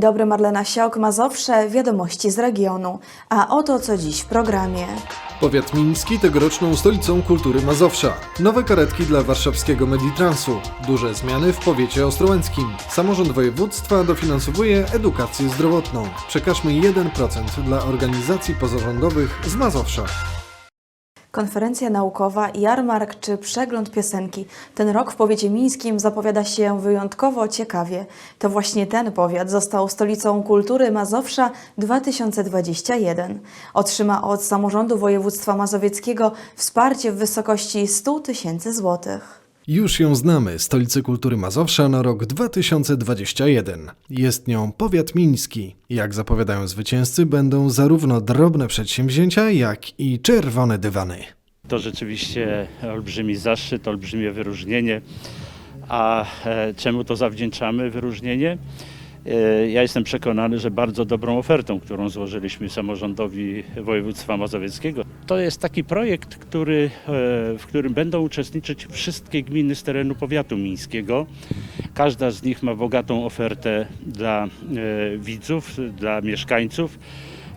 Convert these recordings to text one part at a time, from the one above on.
Dobry, Marlena Siok, Mazowsze, wiadomości z regionu. A oto co dziś w programie. Powiat miński tegoroczną stolicą kultury Mazowsza. Nowe karetki dla warszawskiego Meditransu. Duże zmiany w powiecie ostrołęckim. Samorząd województwa dofinansowuje edukację zdrowotną. Przekażmy 1% dla organizacji pozarządowych z Mazowsza. Konferencja naukowa, jarmark czy przegląd piosenki. Ten rok w powiecie mińskim zapowiada się wyjątkowo ciekawie. To właśnie ten powiat został stolicą kultury Mazowsza 2021. Otrzyma od samorządu województwa mazowieckiego wsparcie w wysokości 100 tysięcy złotych. Już ją znamy, stolicę kultury Mazowsza na rok 2021. Jest nią powiat miński. Jak zapowiadają zwycięzcy, będą zarówno drobne przedsięwzięcia, jak i czerwone dywany. To rzeczywiście olbrzymi zaszczyt, olbrzymie wyróżnienie. A e, czemu to zawdzięczamy wyróżnienie? E, Ja jestem przekonany, że bardzo dobrą ofertą, którą złożyliśmy samorządowi województwa mazowieckiego. To jest taki projekt, który, e, w którym będą uczestniczyć wszystkie gminy z terenu powiatu mińskiego. Każda z nich ma bogatą ofertę dla e, widzów, dla mieszkańców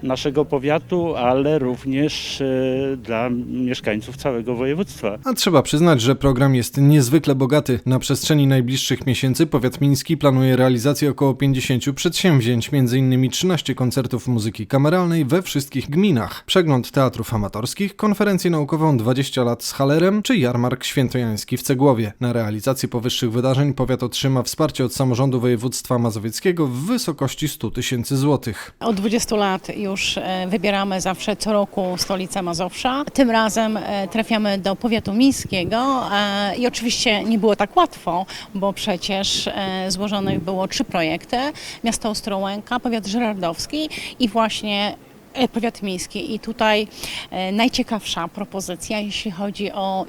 naszego powiatu, ale również e, dla mieszkańców całego województwa. A trzeba przyznać, że program jest niezwykle bogaty. Na przestrzeni najbliższych miesięcy powiat miński planuje realizację około 50 przedsięwzięć, m.in. 13 koncertów muzyki kameralnej we wszystkich gminach, przegląd teatrów amatorskich, konferencję naukową 20 lat z Halerem czy jarmark świętojański w Cegłowie. Na realizację powyższych wydarzeń powiat otrzyma wsparcie od samorządu województwa mazowieckiego w wysokości 100 tysięcy złotych. Od 20 lat już e, wybieramy zawsze co roku stolicę Mazowsza. Tym razem e, trafiamy do powiatu mińskiego e, i oczywiście nie było tak łatwo, bo przecież złożonych było trzy projekty. Miasto Ostrołęka, powiat żerardowski i właśnie powiat miejski. I tutaj najciekawsza propozycja, jeśli chodzi o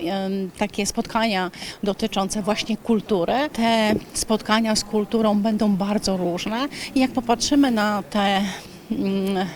takie spotkania dotyczące właśnie kultury. Te spotkania z kulturą będą bardzo różne i jak popatrzymy na te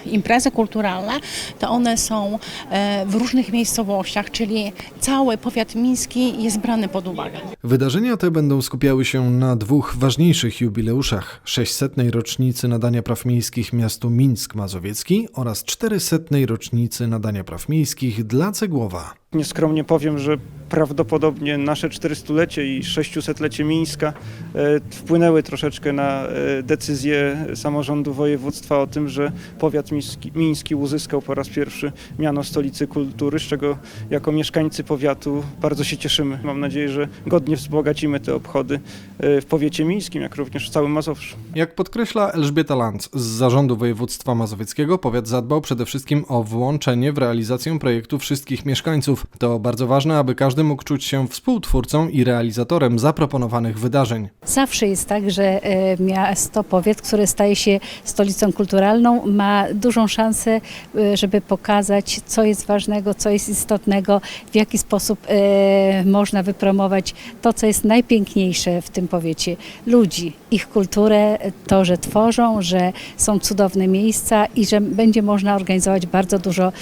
imprezy kulturalne, to one są e, w różnych miejscowościach, czyli cały powiat miński jest brany pod uwagę. Wydarzenia te będą skupiały się na dwóch ważniejszych jubileuszach: 600. rocznicy nadania praw miejskich miastu Mińsk Mazowiecki oraz 400. rocznicy nadania praw miejskich dla Cegłowa. Nieskromnie powiem, że prawdopodobnie nasze 400-lecie i 600-lecie Mińska e, wpłynęły troszeczkę na e, decyzję samorządu województwa o tym, że powiat miński, miński uzyskał po raz pierwszy miano stolicy kultury, z czego jako mieszkańcy powiatu bardzo się cieszymy. Mam nadzieję, że godnie wzbogacimy te obchody e, w powiecie mińskim, jak również w całym Mazowszu. Jak podkreśla Elżbieta Lanz z Zarządu Województwa Mazowieckiego, powiat zadbał przede wszystkim o włączenie w realizację projektu wszystkich mieszkańców. To bardzo ważne, aby każdy mógł czuć się współtwórcą i realizatorem zaproponowanych wydarzeń. Zawsze jest tak, że e, miasto, powiat, które staje się stolicą kulturalną, ma dużą szansę, e, żeby pokazać, co jest ważnego, co jest istotnego, w jaki sposób e, można wypromować to, co jest najpiękniejsze w tym powiecie. Ludzi, ich kulturę, to, że tworzą, że są cudowne miejsca i że będzie można organizować bardzo dużo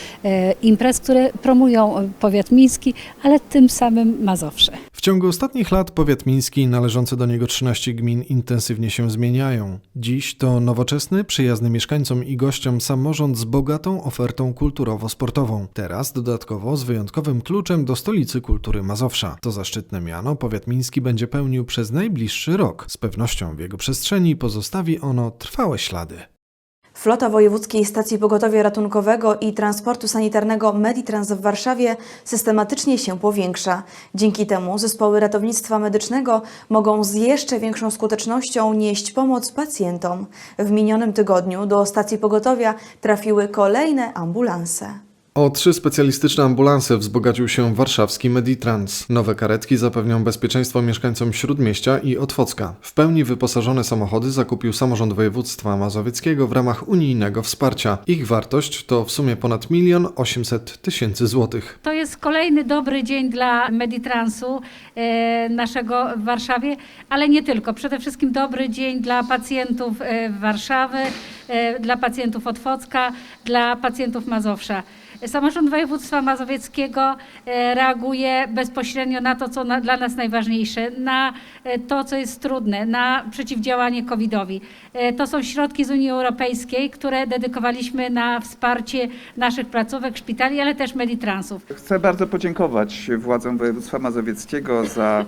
imprez, które promują e, powiat miński, ale tym samym Mazowsze. W ciągu ostatnich lat powiat miński i należące do niego 13 gmin intensywnie się zmieniają. Dziś to nowoczesny, przyjazny mieszkańcom i gościom samorząd z bogatą ofertą kulturowo-sportową. Teraz dodatkowo z wyjątkowym kluczem do stolicy kultury Mazowsza. To zaszczytne miano powiat miński będzie pełnił przez najbliższy rok. Z pewnością w jego przestrzeni pozostawi ono trwałe ślady. Flota Wojewódzkiej Stacji Pogotowia Ratunkowego i Transportu Sanitarnego Meditrans w Warszawie systematycznie się powiększa. Dzięki temu zespoły ratownictwa medycznego mogą z jeszcze większą skutecznością nieść pomoc pacjentom. W minionym tygodniu do stacji pogotowia trafiły kolejne ambulanse. O trzy specjalistyczne ambulanse wzbogacił się warszawski Meditrans. Nowe karetki zapewnią bezpieczeństwo mieszkańcom Śródmieścia i Otwocka. W pełni wyposażone samochody zakupił samorząd województwa mazowieckiego w ramach unijnego wsparcia. Ich wartość to w sumie ponad milion osiemset tysięcy złotych. To jest kolejny dobry dzień dla Meditransu e, naszego w Warszawie, ale nie tylko. Przede wszystkim dobry dzień dla pacjentów e, Warszawy, e, dla pacjentów Otwocka, dla pacjentów Mazowsza. Samorząd Województwa Mazowieckiego e, reaguje bezpośrednio na to, co na, dla nas najważniejsze, na e, to, co jest trudne, na przeciwdziałanie COVID-owi. E, To są środki z Unii Europejskiej, które dedykowaliśmy na wsparcie naszych placówek, szpitali, ale też Meditransów. Chcę bardzo podziękować władzom województwa mazowieckiego za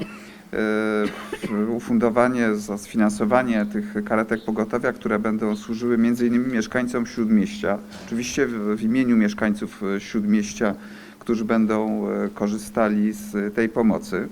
ufundowanie, za sfinansowanie tych karetek pogotowia, które będą służyły m.in. mieszkańcom Śródmieścia. Oczywiście w, imieniu mieszkańców e, Śródmieścia, którzy będą e, korzystali z tej pomocy.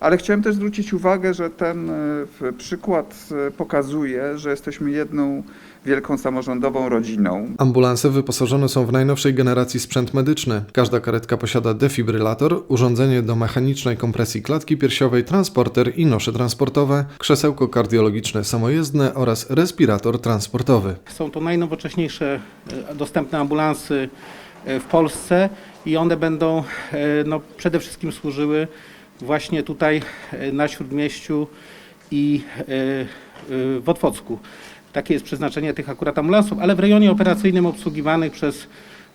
Ale chciałem też zwrócić uwagę, że ten e, przykład e, pokazuje, że jesteśmy jedną wielką samorządową rodziną. Ambulanse wyposażone są w najnowszej generacji sprzęt medyczny. Każda karetka posiada defibrylator, urządzenie do mechanicznej kompresji klatki piersiowej, transporter i nosze transportowe, krzesełko kardiologiczne samojezdne oraz respirator transportowy. Są to najnowocześniejsze e, dostępne ambulansy w Polsce i one będą no, przede wszystkim służyły właśnie tutaj e, na Śródmieściu i e, e, w Otwocku. Takie jest przeznaczenie tych akurat ambulansów, ale w rejonie operacyjnym obsługiwanych przez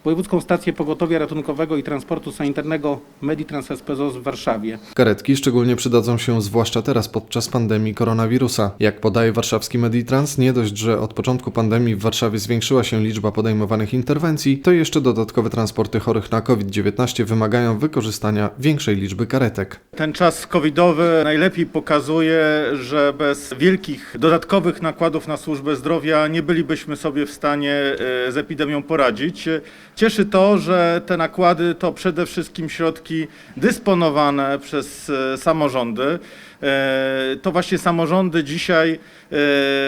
Wojewódzką Stację Pogotowia Ratunkowego i Transportu Sanitarnego Meditrans SPZOS w Warszawie. Karetki szczególnie przydadzą się zwłaszcza teraz podczas pandemii koronawirusa. Jak podaje warszawski Meditrans, nie dość, że od początku pandemii w Warszawie zwiększyła się liczba podejmowanych interwencji, to jeszcze dodatkowe transporty chorych na COVID-19 wymagają wykorzystania większej liczby karetek. Ten czas covidowy najlepiej pokazuje, że bez wielkich dodatkowych nakładów na służbę zdrowia nie bylibyśmy sobie w stanie e, z epidemią poradzić. Cieszy to, że te nakłady to przede wszystkim środki dysponowane przez e, samorządy. E, To właśnie samorządy dzisiaj e,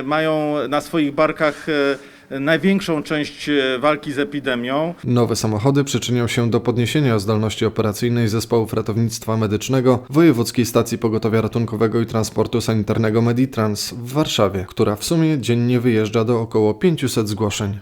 mają na swoich barkach największą część walki z epidemią. Nowe samochody przyczynią się do podniesienia zdolności operacyjnej zespołów ratownictwa medycznego Wojewódzkiej Stacji Pogotowia Ratunkowego i Transportu Sanitarnego Meditrans w Warszawie, która w sumie dziennie wyjeżdża do około 500 zgłoszeń.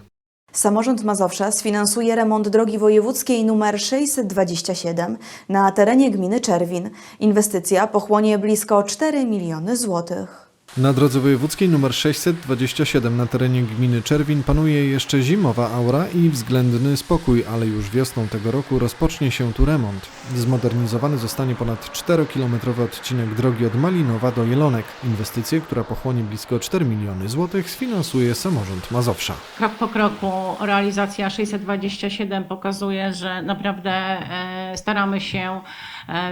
Samorząd Mazowsza sfinansuje remont drogi wojewódzkiej nr 627 na terenie gminy Czerwin. Inwestycja pochłonie blisko 4 miliony złotych. Na drodze wojewódzkiej nr 627 na terenie gminy Czerwin panuje jeszcze zimowa aura i względny spokój, ale już wiosną tego roku rozpocznie się tu remont. Zmodernizowany zostanie ponad 4-kilometrowy odcinek drogi od Malinowa do Jelonek. Inwestycję, która pochłonie blisko 4 miliony złotych, sfinansuje samorząd Mazowsza. Krok po kroku realizacja 627 pokazuje, że naprawdę e, staramy się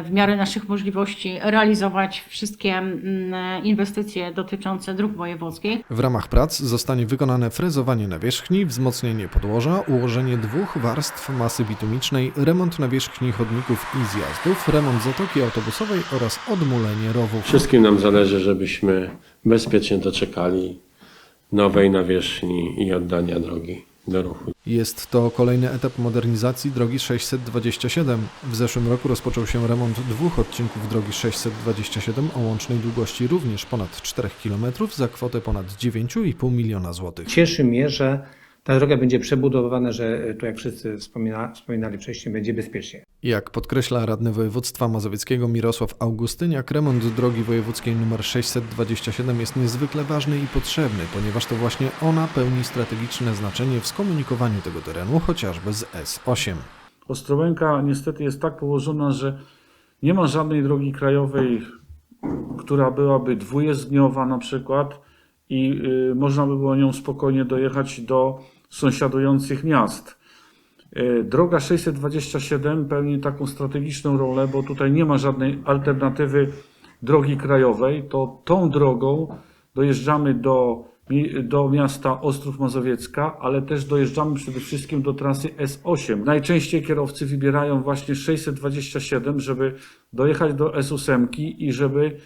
w miarę naszych możliwości realizować wszystkie mm, inwestycje dotyczące dróg wojewódzkich. W ramach prac zostanie wykonane frezowanie nawierzchni, wzmocnienie podłoża, ułożenie dwóch warstw masy bitumicznej, remont nawierzchni chodników i zjazdów, remont zatoki autobusowej oraz odmulenie rowów. Wszystkim nam zależy, żebyśmy bezpiecznie doczekali nowej nawierzchni i oddania drogi do ruchu. Jest to kolejny etap modernizacji drogi 627. W zeszłym roku rozpoczął się remont dwóch odcinków drogi 627 o łącznej długości również ponad 4 km za kwotę ponad 9,5 miliona złotych. Cieszy mnie, że ta droga będzie przebudowana, że tu jak wszyscy wspomina, wspominali wcześniej, będzie bezpiecznie. Jak podkreśla radny województwa mazowieckiego Mirosław Augustyniak, remont drogi wojewódzkiej nr 627 jest niezwykle ważny i potrzebny, ponieważ to właśnie ona pełni strategiczne znaczenie w skomunikowaniu tego terenu, chociażby z S8. Ostrołęka niestety jest tak położona, że nie ma żadnej drogi krajowej, która byłaby dwujezdniowa na przykład i y, można by było nią spokojnie dojechać do sąsiadujących miast. Y, Droga 627 pełni taką strategiczną rolę, bo tutaj nie ma żadnej alternatywy drogi krajowej. To tą drogą dojeżdżamy do, do miasta Ostrów Mazowiecka, ale też dojeżdżamy przede wszystkim do trasy S8. Najczęściej kierowcy wybierają właśnie 627, żeby dojechać do S8 i żeby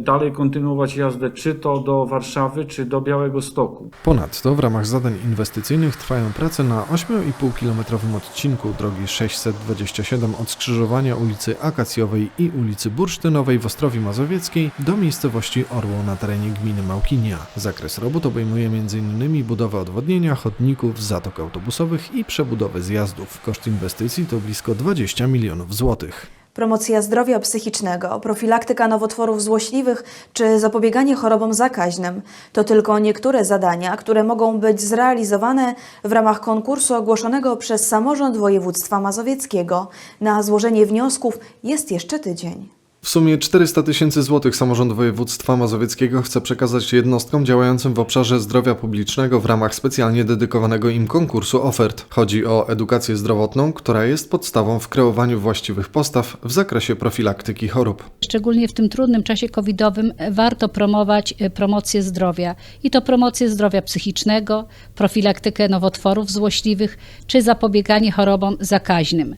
dalej kontynuować jazdę czy to do Warszawy, czy do Białego Stoku. Ponadto w ramach zadań inwestycyjnych trwają prace na 8,5-kilometrowym odcinku drogi 627 od skrzyżowania ulicy Akacjowej i ulicy Bursztynowej w Ostrowi Mazowieckiej do miejscowości Orło na terenie gminy Małkinia. Zakres robót obejmuje m.in. budowę odwodnienia, chodników, zatok autobusowych i przebudowę zjazdów. Koszt inwestycji to blisko 20 milionów złotych. Promocja zdrowia psychicznego, profilaktyka nowotworów złośliwych czy zapobieganie chorobom zakaźnym to tylko niektóre zadania, które mogą być zrealizowane w ramach konkursu ogłoszonego przez Samorząd Województwa Mazowieckiego. Na złożenie wniosków jest jeszcze tydzień. W sumie 400 tysięcy złotych samorząd województwa mazowieckiego chce przekazać jednostkom działającym w obszarze zdrowia publicznego w ramach specjalnie dedykowanego im konkursu ofert. Chodzi o edukację zdrowotną, która jest podstawą w kreowaniu właściwych postaw w zakresie profilaktyki chorób. Szczególnie w tym trudnym czasie covidowym warto promować e, promocję zdrowia i to promocję zdrowia psychicznego, profilaktykę nowotworów złośliwych czy zapobieganie chorobom zakaźnym.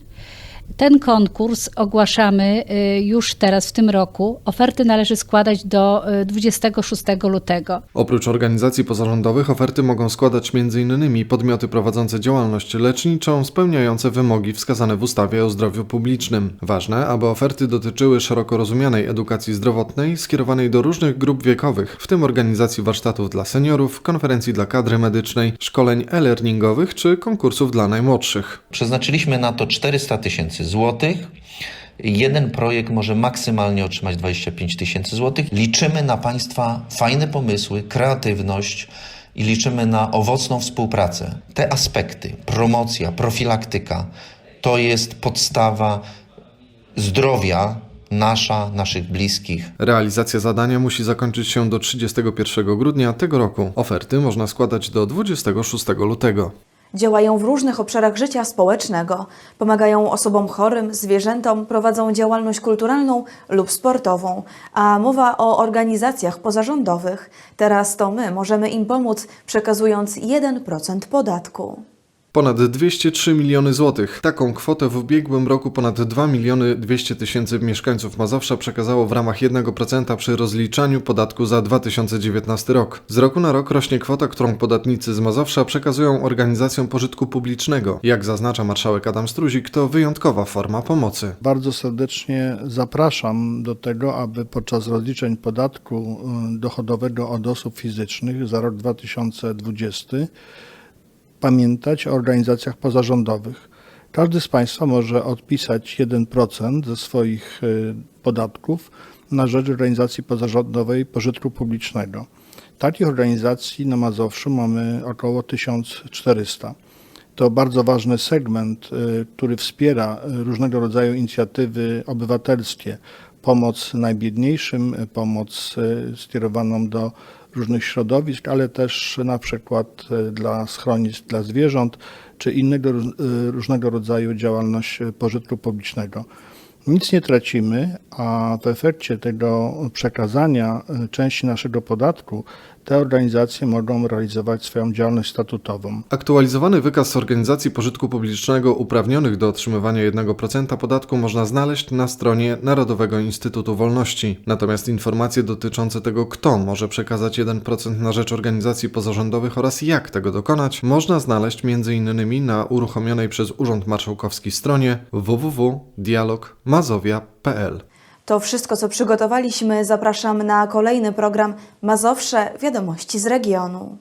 Ten konkurs ogłaszamy e, już teraz w tym roku. Oferty należy składać do e, 26 lutego. Oprócz organizacji pozarządowych oferty mogą składać m.in. podmioty prowadzące działalność leczniczą spełniające wymogi wskazane w ustawie o zdrowiu publicznym. Ważne, aby oferty dotyczyły szeroko rozumianej edukacji zdrowotnej skierowanej do różnych grup wiekowych, w tym organizacji warsztatów dla seniorów, konferencji dla kadry medycznej, szkoleń e-learningowych czy konkursów dla najmłodszych. Przeznaczyliśmy na to 400 tysięcy złotych. Jeden projekt może maksymalnie otrzymać 25 tysięcy złotych. Liczymy na Państwa fajne pomysły, kreatywność i liczymy na owocną współpracę. Te aspekty, promocja, profilaktyka, to jest podstawa zdrowia nasza, naszych bliskich. Realizacja zadania musi zakończyć się do 31 grudnia tego roku. Oferty można składać do 26 lutego. Działają w różnych obszarach życia społecznego, pomagają osobom chorym, zwierzętom, prowadzą działalność kulturalną lub sportową, a mowa o organizacjach pozarządowych. Teraz to my możemy im pomóc, przekazując 1% podatku. Ponad 203 miliony złotych. Taką kwotę w ubiegłym roku ponad 2 miliony 200 tysięcy mieszkańców Mazowsza przekazało w ramach 1% przy rozliczaniu podatku za 2019 rok. Z roku na rok rośnie kwota, którą podatnicy z Mazowsza przekazują organizacjom pożytku publicznego. Jak zaznacza marszałek Adam Struzik, to wyjątkowa forma pomocy. Bardzo serdecznie zapraszam do tego, aby podczas rozliczeń podatku y, dochodowego od osób fizycznych za rok 2020 pamiętać o organizacjach pozarządowych. Każdy z Państwa może odpisać 1% ze swoich y, podatków na rzecz organizacji pozarządowej pożytku publicznego. Takich organizacji na Mazowszu mamy około 1400. To bardzo ważny segment, y, który wspiera y, różnego rodzaju inicjatywy obywatelskie, pomoc najbiedniejszym, pomoc skierowaną do różnych środowisk, ale też na przykład y, dla schronisk dla zwierząt, czy innego y, różnego rodzaju działalność y, pożytku publicznego. Nic nie tracimy, a w efekcie tego przekazania części naszego podatku te organizacje mogą realizować swoją działalność statutową. Aktualizowany wykaz organizacji pożytku publicznego uprawnionych do otrzymywania 1% podatku można znaleźć na stronie Narodowego Instytutu Wolności. Natomiast informacje dotyczące tego, kto może przekazać 1% na rzecz organizacji pozarządowych oraz jak tego dokonać, można znaleźć m.in. na uruchomionej przez Urząd Marszałkowski stronie www.dialogmazowia.pl. To wszystko, co przygotowaliśmy. Zapraszam na kolejny program Mazowsze Wiadomości z regionu.